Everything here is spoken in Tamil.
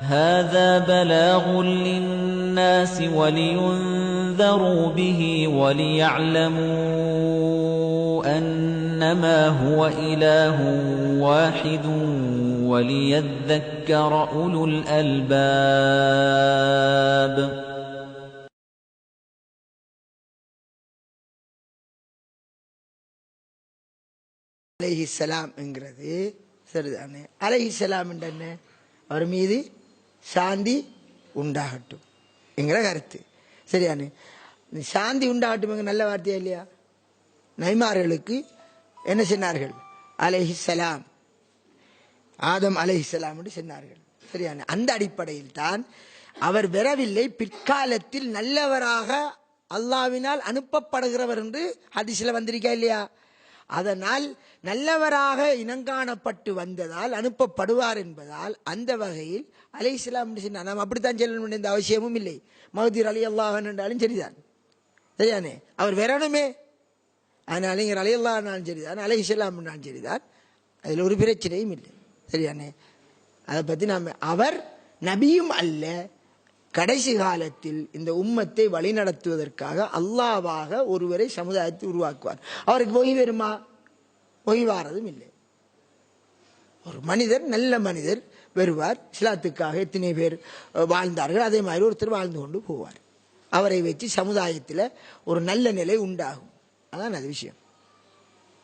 هذا بلاغ للناس ولينذروا به وليعلموا أنما هو إله واحد وليذكر أولو الألباب அலைஹிஸ்ஸலாம் என்கிறது சரிதானே அலைஹிஸ்ஸலாம் என்ற என்ன அவர் மீது சாந்தி உண்டாகட்டும். என்கிற கருத்து. சரியானு? சாந்தி உண்டாகட்டும் எங்க நல்ல வார்த்தையா இல்லையா? நைமார்களுக்கு என்ன சொன்னார்கள்? அலைஹிஸ்ஸலாம். ஆதம் அலைஹிசலாம் என்று சொன்னார்கள். சரியான? அந்த அடிப்படையில் தான் அவர் வரவில்லை. பிற்காலத்தில் நல்லவராக அல்லாவினால் அனுப்பப்படுகிறவர் என்று ஹதீஸில் வந்திருக்கா இல்லையா? அதனால் நல்லவராக இனங்காணப்பட்டு வந்ததால் அனுப்பப்படுவார் என்பதால் அந்த வகையில் அலை இஸ்லாம் நம்ம நாம் அப்படித்தான் செல்ல வேண்டிய அவசியமும் இல்லை. மகதீர் அலி அல்லாஹன் என்றாலும் சரிதான். சரிதானே? அவர் வரணுமே அதனால் இங்கே அலி அல்லாஹ்னாலும் சரிதான் அலை இஸ்லாம்னாலும் சரிதான். அதில் ஒரு பிரச்சனையும் இல்லை. சரியானே அதை பற்றி நாம் அவர் நபியும் அல்ல கடைசி காலத்தில் இந்த உம்மத்தை வழிநடத்துவதற்காக அல்லாவாக ஒருவரை சமுதாயத்தை உருவாக்குவார். அவருக்கு பொய் வருமா ஒய்வாரதும் இல்லை. ஒரு மனிதர் நல்ல மனிதர் வருவார். இஸ்லாத்துக்காக எத்தனை பேர் வாழ்ந்தார்கள். அதே மாதிரி ஒருத்தர் வாழ்ந்து கொண்டு போவார். அவரை வச்சு சமுதாயத்தில் ஒரு நல்ல நிலை உண்டாகும். அதான் அது விஷயம்.